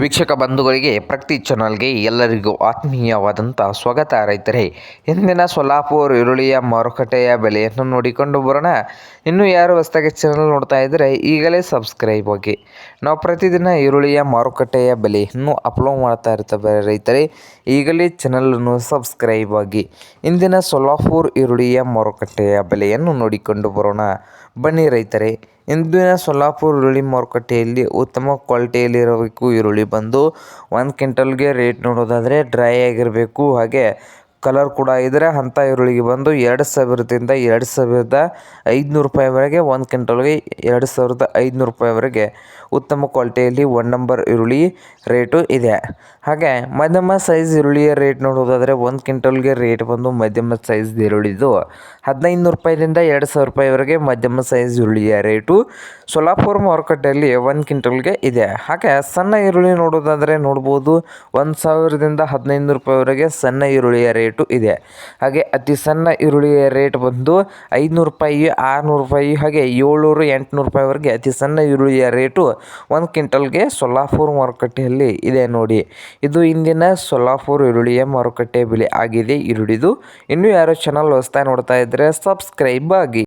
ವೀಕ್ಷಕ ಬಂಧುಗಳಿಗೆ ಪ್ರತಿ ಚಾನಲ್ಗೆ ಎಲ್ಲರಿಗೂ ಆತ್ಮೀಯವಾದಂಥ ಸ್ವಾಗತ ರೈತರೇ. ಇಂದಿನ ಸೊಲ್ಲಾಪುರ್ ಈರುಳ್ಳಿಯ ಮಾರುಕಟ್ಟೆಯ ಬೆಲೆಯನ್ನು ನೋಡಿಕೊಂಡು ಬರೋಣ. ಇನ್ನು ಯಾರು ಹೊಸದಾಗಿ ಚಾನಲ್ ನೋಡ್ತಾ ಇದ್ದರೆ ಈಗಲೇ ಸಬ್ಸ್ಕ್ರೈಬ್ ಆಗಿ. ನಾವು ಪ್ರತಿದಿನ ಈರುಳ್ಳಿಯ ಮಾರುಕಟ್ಟೆಯ ಬೆಲೆಯನ್ನು ಅಪ್ಲೋಡ್ ಮಾಡ್ತಾ ಇರ್ತವೆ ರೈತರೇ. ಈಗಲೇ ಚಾನಲನ್ನು ಸಬ್ಸ್ಕ್ರೈಬ್ ಆಗಿ. ಇಂದಿನ ಸೊಲ್ಲಾಪುರ್ ಈರುಳ್ಳಿಯ ಮಾರುಕಟ್ಟೆಯ ಬೆಲೆಯನ್ನು ನೋಡಿಕೊಂಡು ಬರೋಣ. ಬನ್ನಿ ರೈತರೇ. ಇಂದಿನ ಸೊಲ್ಲಾಪುರ ಈರುಳ್ಳಿ ಮಾರುಕಟ್ಟೆಯಲ್ಲಿ ಉತ್ತಮ ಕ್ವಾಲಿಟಿಯಲ್ಲಿರಬೇಕು ಈರುಳ್ಳಿ ಬಂದು, ಒಂದು ಕ್ವಿಂಟಲ್ಗೆ ರೇಟ್ ನೋಡೋದಾದರೆ ಡ್ರೈ ಆಗಿರಬೇಕು. ಹಾಗೆ ಕಲರ್ ಕೂಡ ಇದ್ದರೆ ಅಂಥ ಈರುಳ್ಳಿಗೆ ಬಂದು ಎರಡು ಸಾವಿರದಿಂದ ಎರಡು ಸಾವಿರದ ಐದುನೂರು ರೂಪಾಯಿವರೆಗೆ ಒಂದು ಕ್ವಿಂಟಲ್ಗೆ ಎರಡು ಸಾವಿರದ ಐದುನೂರು ರೂಪಾಯಿವರೆಗೆ ಉತ್ತಮ ಕ್ವಾಲಿಟಿಯಲ್ಲಿ ಒನ್ ನಂಬರ್ ಈರುಳ್ಳಿ ರೇಟು ಇದೆ. ಹಾಗೆ ಮಧ್ಯಮ ಸೈಜ್ ಈರುಳ್ಳಿಯ ರೇಟ್ ನೋಡೋದಾದರೆ ಒಂದು ಕ್ವಿಂಟಲ್ಗೆ ರೇಟ್ ಬಂದು ಮಧ್ಯಮ ಸೈಜ್ ಈರುಳ್ಳಿದು ಹದಿನೈದುನೂರು ರೂಪಾಯಿದಿಂದ ಎರಡು ಸಾವಿರ ರೂಪಾಯಿವರೆಗೆ ಮಧ್ಯಮ ಸೈಜ್ ಈರುಳ್ಳಿಯ ರೇಟು ಸೊಲಾಪುರ ಮಾರುಕಟ್ಟೆಯಲ್ಲಿ ಒಂದು ಕ್ವಿಂಟಲ್ಗೆ ಇದೆ. ಹಾಗೆ ಸಣ್ಣ ಈರುಳ್ಳಿ ನೋಡೋದಾದರೆ ನೋಡ್ಬೋದು ಒಂದು ಸಾವಿರದಿಂದ ಹದಿನೈದು ನೂರು ರೂಪಾಯಿವರೆಗೆ ಸಣ್ಣ ಈರುಳ್ಳಿಯ ರೇಟು ಇದೆ. ಹಾಗೆ ಅತಿ ಸಣ್ಣ ಈರುಳ್ಳಿಯ ರೇಟ್ ಬಂದು ಐದುನೂರು ರೂಪಾಯಿ, ಆರುನೂರು ರೂಪಾಯಿ, ಹಾಗೆ ಏಳ್ನೂರು, ಎಂಟುನೂರು ರೂಪಾಯಿವರೆಗೆ ಅತಿ ಸಣ್ಣ ಈರುಳ್ಳಿಯ ರೇಟು ಒಂದು ಕ್ವಿಂಟಲ್ಗೆ ಸೊಲ್ಲಾಪುರ ಮಾರುಕಟ್ಟೆಯಲ್ಲಿ ಇದೆ ನೋಡಿ. ಇದು ಇಂದಿನ ಸೊಲ್ಲಾಪುರ ಈರುಳ್ಳಿಯ ಮಾರುಕಟ್ಟೆ ಬೆಲೆ ಆಗಿದೆ ಈರುಳ್ಳಿದು. ಇನ್ನೂ ಯಾರು ಚಾನಲ್ ಹೊಸ್ತಾ ನೋಡ್ತಾ ಇದ್ದರೆ ಸಬ್ಸ್ಕ್ರೈಬ್ ಆಗಿ.